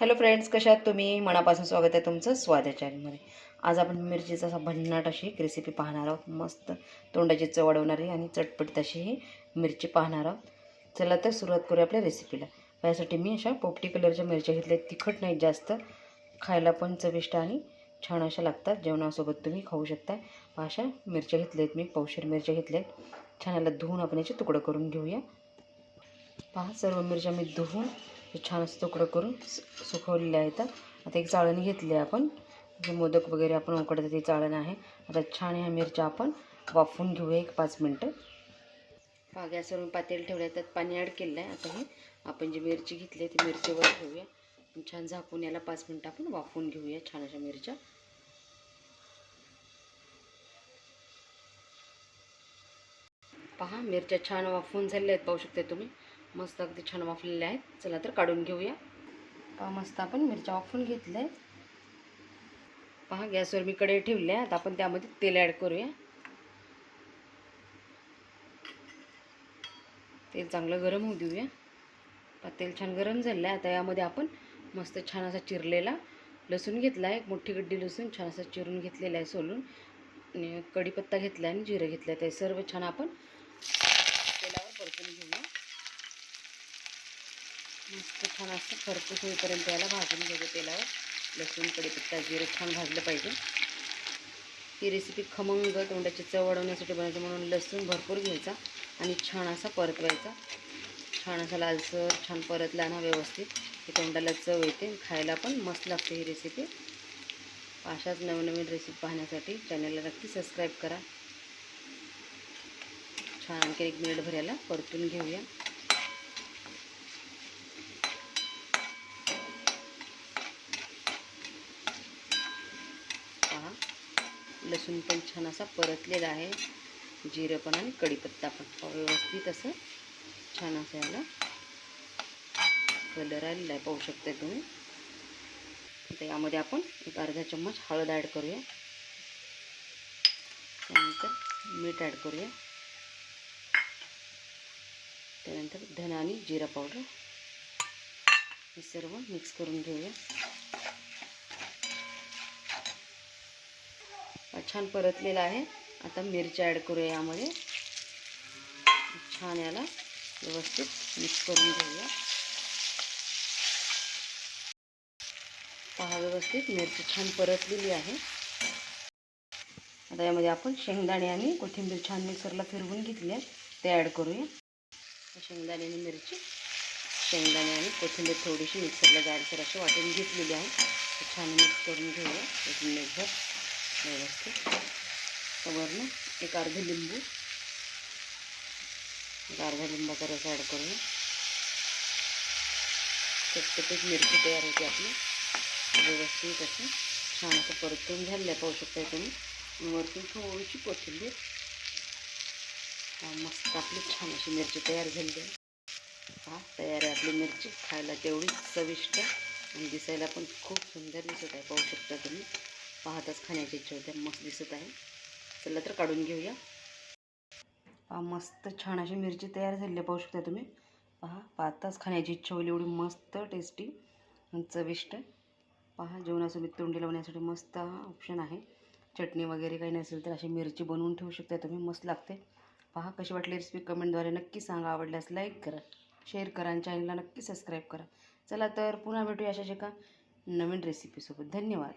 Hello friends कशा आहात तुम्ही? मनापासून स्वागत आहे तुमचं स्वाद चॅनलमध्ये आज आपण मिरचीचा असा भन्नाट अशी एक रेसिपी पाहणार आहोत. मस्त तोंडाची चव वाढवणारी आणि चटपटीत अशी ही मिरची पाहणार आहोत. चला तर सुरुवात करूया आपल्या रेसिपीला यासाठी मी अशा पोपटी कलरच्या मिरच्या घेतल्या तिखट नाहीत जास्त. खायला पण चविष्ट आणि छान अशा लागतात. जेवणासोबत तुम्ही खाऊ शकता. अशा मिरच्या घेतल्या आहेत मी. पावशेर मिरच्या घेतल्या आहेत. छान याला धुवून आपण याचे तुकडं करून घेऊया. पहा सर्व मिरच्या मी धुवून हे छान असं तुकडं करून सु- सुकवलेले आहेत. आता एक चाळण घेतली आहे आपण. जे मोदक वगैरे आपण उकडतं ते चाळण आहे. आता छान ह्या मिरच्या आपण वाफवून घेऊया एक पाच मिनटं. पहा गॅसवर मी पातेल ठेवलं आहे त्यात पाणी ॲड केलं आहे आता हे आपण जी मिरची घेतली आहे ती मिरचीवर ठेवूया. छान झाकून याला पाच मिनटं आपण वाफवून घेऊया छान अशा मिरच्या. पहा मिरच्या छान वाफवून झालेल्या आहेत पाहू शकता तुम्ही. मस्त अगदी छान वाफलेले आहेत. चला तर काढून घेऊया. पहा मस्त आपण मिरच्या वाफून घेतल्या. आहेत पहा गॅसवर मी कडे आहे. आता आपण त्यामध्ये तेल ॲड करूया. तेल चांगलं गरम होऊ देऊया. पहा तेल छान गरम झालं आहे आता यामध्ये आपण मस्त छान असा चिरलेला लसूण घेतला आहे एक मोठी गड्डी लसूण छान असं चिरून घेतलेला आहे सोलून. आणि कढीपत्ता घेतला आहे आणि जिरं घेतलं आहे ते सर्व छान आपण तेलावर परतून घेऊया. मस्त छान असं खरपूस होईपर्यंत याला भाजून घ्यायचं तेलावर. लसूण कडीपत्ता जिरं छान भाजलं पाहिजे. ही रेसिपी खमंग तोंडाची चव वाढवण्यासाठी बनवायचं म्हणून लसूण भरपूर घ्यायचा आणि छान असा परतवायचा छान असा लालसर छान परतला ना व्यवस्थित. हे तोंडाला चव येते खायला पण मस्त लागते ही रेसिपी अशाच नवनवीन रेसिपी पाहण्यासाठी चॅनलला नक्की सबस्क्राईब करा. छान आणखी एक मिनिट भरायला परतून घेऊया पहा लसूण पण छान असा परतलेला आहे. जिरं पण आणि कढीपत्ता पण. व्यवस्थित असं छान असं याला कलर आलेला आहे. पाहू शकता तुम्ही. आता यामध्ये आपण एक अर्धा चम्मच हळद ॲड करूया. त्यानंतर मीठ ॲड करूया. त्यानंतर धना आणि जिरा पावडर हे सर्व मिक्स करून घेऊया. छान परतलेला आहे. आता मिरच्या ॲड करूया यामध्ये. छान याला व्यवस्थित मिक्स करून घेऊया. पहा व्यवस्थित मिरची छान परतलेली आहे. आता यामध्ये आपण शेंगदाणे आणि कोथिंबीर छान मिक्सरला फिरवून घेतली आहे. ते ॲड करूया. शेंगदाणे आणि मिरची. शेंगदाणे आणि कोथिंबीर थोडीशी मिक्सरला जाडसर अशी वाटून घेतलेली आहे. छान मिक्स करून घेऊया एक मिनिटभर व्यवस्थित वरनं एक अर्धे लिंबू. एक अर्धा लिंबाचा रस ॲड करून. चटपटीत मिरची तयार होते आपली. व्यवस्थित असं छान असं परतून झालेलं आहे पाहू शकताय तुम्ही. वरतून थोडीशी कोथिंबीर. मस्त आपली छान अशी मिरची तयार झाली आहे. हा तयार आहे आपली मिरची. खायला तेवढी चविष्ट आणि दिसायला पण खूप सुंदर दिसत आहे. पाहू शकता तुम्ही. पाहताच खाण्याची इच्छा होते. मस्त दिसत आहे. चला तर काढून घेऊया. पहा मस्त छान अशी मिरची तयार झालेली पाहू शकता तुम्ही. पहा पाहताच खाण्याची इच्छा होईल. एवढी मस्त टेस्टी चविष्ट. पहा जेवणासोबत तोंडी लावण्यासाठी मस्त हा ऑप्शन आहे. चटणी वगैरे काही नसेल तर अशी मिरची बनवून ठेवू शकता तुम्ही. मस्त लागते. पहा कशी वाटली रेसिपी कमेंटद्वारे नक्की सांगा. आवडल्यास लाईक करा शेअर करा आणि चॅनलला नक्की सबस्क्राईब करा. चला तर पुन्हा भेटूया अशाच एका नवीन रेसिपीसोबत धन्यवाद.